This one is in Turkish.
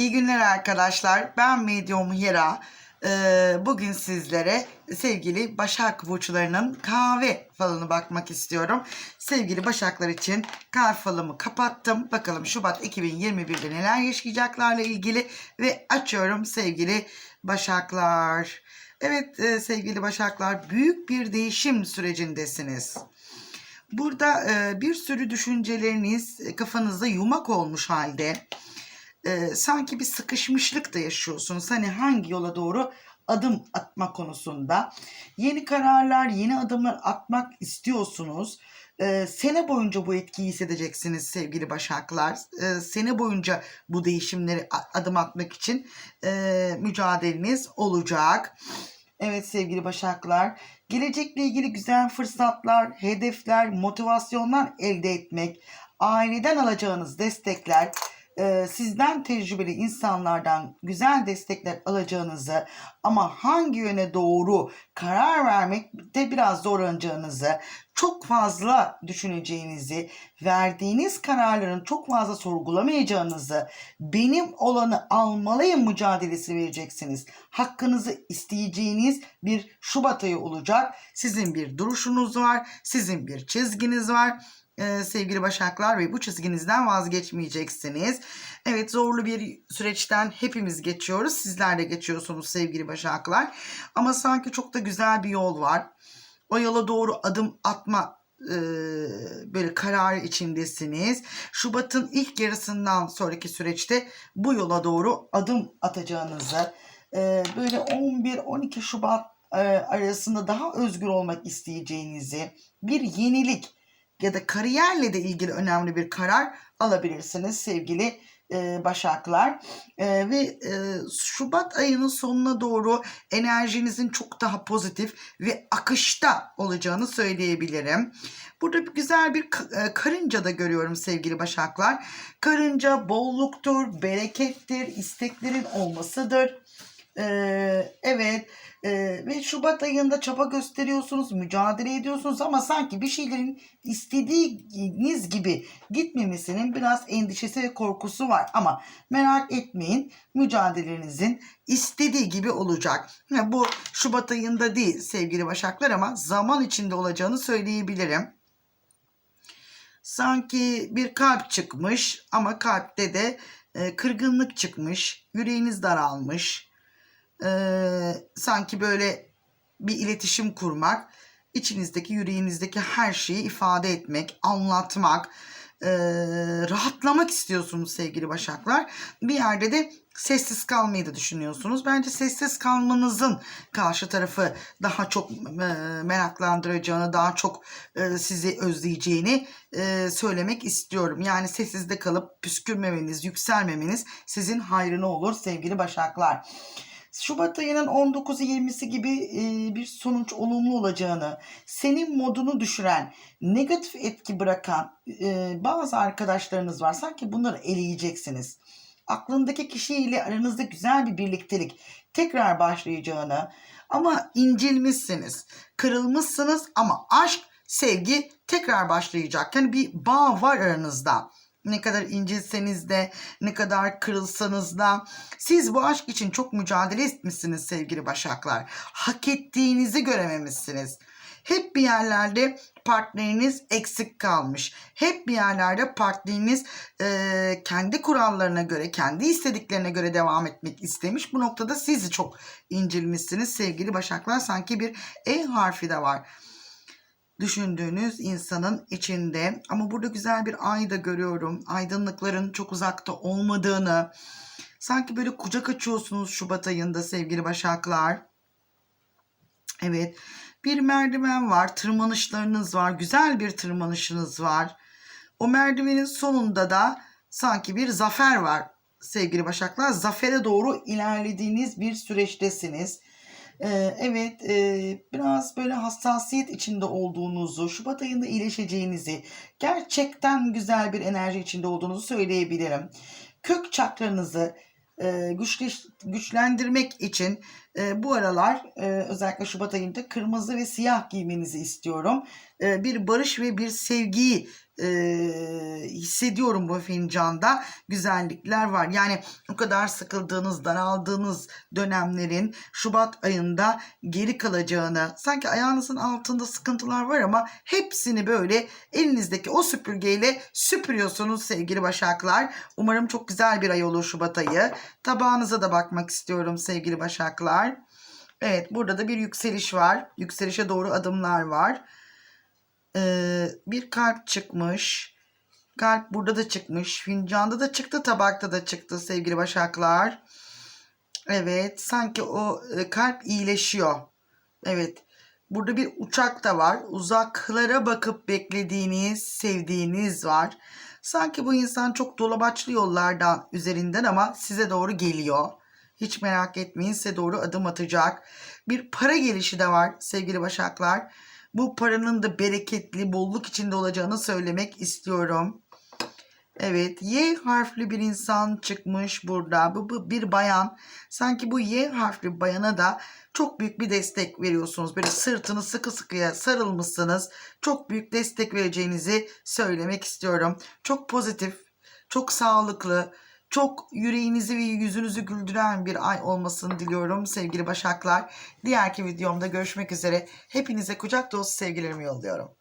İyi günler arkadaşlar. Ben Medium Hira. Ee, bugün sizlere sevgili Başak burçlarının kahve falını bakmak istiyorum. Sevgili Başaklar için kahve falımı kapattım. Bakalım Şubat 2021'de neler yaşayacaklarla ilgili ve açıyorum sevgili Başaklar. Evet e, sevgili Başaklar büyük bir değişim sürecindesiniz. Burada e, bir sürü düşünceleriniz kafanızda yumak olmuş halde e, sanki bir sıkışmışlık da yaşıyorsunuz. Hani hangi yola doğru adım atma konusunda yeni kararlar, yeni adımlar atmak istiyorsunuz. E, sene boyunca bu etkiyi hissedeceksiniz sevgili Başaklar. E, sene boyunca bu değişimleri adım atmak için e, mücadeleniz olacak. Evet sevgili Başaklar, gelecekle ilgili güzel fırsatlar, hedefler, motivasyonlar elde etmek, aileden alacağınız destekler, e, sizden tecrübeli insanlardan güzel destekler alacağınızı ama hangi yöne doğru karar vermekte biraz zorlanacağınızı, çok fazla düşüneceğinizi, verdiğiniz kararların çok fazla sorgulamayacağınızı, benim olanı almalıyım mücadelesi vereceksiniz. Hakkınızı isteyeceğiniz bir Şubat ayı olacak. Sizin bir duruşunuz var, sizin bir çizginiz var ee, sevgili Başaklar ve bu çizginizden vazgeçmeyeceksiniz. Evet zorlu bir süreçten hepimiz geçiyoruz. Sizler de geçiyorsunuz sevgili Başaklar. Ama sanki çok da güzel bir yol var. O yola doğru adım atma e, böyle karar içindesiniz. Şubat'ın ilk yarısından sonraki süreçte bu yola doğru adım atacağınızı e, böyle 11-12 Şubat e, arasında daha özgür olmak isteyeceğinizi bir yenilik ya da kariyerle de ilgili önemli bir karar alabilirsiniz sevgili e, Başaklar. E, ve e, Şubat ayının sonuna doğru enerjinizin çok daha pozitif ve akışta olacağını söyleyebilirim. Burada bir güzel bir e, karınca da görüyorum sevgili Başaklar. Karınca bolluktur, berekettir, isteklerin olmasıdır. Ee, evet ee, ve Şubat ayında çaba gösteriyorsunuz, mücadele ediyorsunuz ama sanki bir şeylerin istediğiniz gibi gitmemesinin biraz endişesi ve korkusu var. Ama merak etmeyin mücadelenizin istediği gibi olacak. Ha, bu Şubat ayında değil sevgili Başaklar ama zaman içinde olacağını söyleyebilirim. Sanki bir kalp çıkmış ama kalpte de e, kırgınlık çıkmış, yüreğiniz daralmış e, sanki böyle bir iletişim kurmak, içinizdeki, yüreğinizdeki her şeyi ifade etmek, anlatmak, e, rahatlamak istiyorsunuz sevgili Başaklar. Bir yerde de sessiz kalmayı da düşünüyorsunuz. Bence sessiz kalmanızın karşı tarafı daha çok e, meraklandıracağını, daha çok e, sizi özleyeceğini e, söylemek istiyorum. Yani sessizde kalıp püskürmemeniz, yükselmemeniz sizin hayrına olur sevgili Başaklar. Şubat ayının 19'u 20'si gibi e, bir sonuç olumlu olacağını, senin modunu düşüren, negatif etki bırakan e, bazı arkadaşlarınız var. Sanki bunları eleyeceksiniz. Aklındaki kişiyle aranızda güzel bir birliktelik tekrar başlayacağını ama incilmişsiniz, kırılmışsınız ama aşk, sevgi tekrar başlayacak. Yani bir bağ var aranızda. Ne kadar incilseniz de, ne kadar kırılsanız da siz bu aşk için çok mücadele etmişsiniz sevgili Başaklar. Hak ettiğinizi görememişsiniz. Hep bir yerlerde partneriniz eksik kalmış. Hep bir yerlerde partneriniz e, kendi kurallarına göre, kendi istediklerine göre devam etmek istemiş. Bu noktada siz çok incilmişsiniz sevgili Başaklar. Sanki bir E harfi de var düşündüğünüz insanın içinde. Ama burada güzel bir ay da görüyorum. Aydınlıkların çok uzakta olmadığını. Sanki böyle kucak açıyorsunuz Şubat ayında sevgili Başaklar. Evet. Bir merdiven var. Tırmanışlarınız var. Güzel bir tırmanışınız var. O merdivenin sonunda da sanki bir zafer var sevgili Başaklar. Zafere doğru ilerlediğiniz bir süreçtesiniz. Ee, evet e, biraz böyle hassasiyet içinde olduğunuzu, Şubat ayında iyileşeceğinizi, gerçekten güzel bir enerji içinde olduğunuzu söyleyebilirim. Kök çakranızı e, güçleş, güçlendirmek için e, bu aralar e, özellikle Şubat ayında kırmızı ve siyah giymenizi istiyorum. E, bir barış ve bir sevgiyi e, hissediyorum bu fincanda güzellikler var. Yani o kadar sıkıldığınız, daraldığınız dönemlerin Şubat ayında geri kalacağını, sanki ayağınızın altında sıkıntılar var ama hepsini böyle elinizdeki o süpürgeyle süpürüyorsunuz sevgili Başaklar. Umarım çok güzel bir ay olur Şubat ayı. Tabağınıza da bakmak istiyorum sevgili Başaklar. Evet burada da bir yükseliş var. Yükselişe doğru adımlar var. Ee, bir kalp çıkmış. Kalp burada da çıkmış. Fincanda da çıktı, tabakta da çıktı sevgili Başaklar. Evet, sanki o e, kalp iyileşiyor. Evet. Burada bir uçak da var. Uzaklara bakıp beklediğiniz, sevdiğiniz var. Sanki bu insan çok dolabaçlı yollardan üzerinden ama size doğru geliyor. Hiç merak etmeyin size doğru adım atacak. Bir para gelişi de var sevgili Başaklar. Bu paranın da bereketli, bolluk içinde olacağını söylemek istiyorum. Evet, Y harfli bir insan çıkmış burada. Bu, bu bir bayan. Sanki bu Y harfli bayana da çok büyük bir destek veriyorsunuz. Böyle sırtını sıkı sıkıya sarılmışsınız. Çok büyük destek vereceğinizi söylemek istiyorum. Çok pozitif, çok sağlıklı, çok yüreğinizi ve yüzünüzü güldüren bir ay olmasını diliyorum sevgili Başaklar. Diğerki videomda görüşmek üzere. Hepinize kucak dolusu sevgilerimi yolluyorum.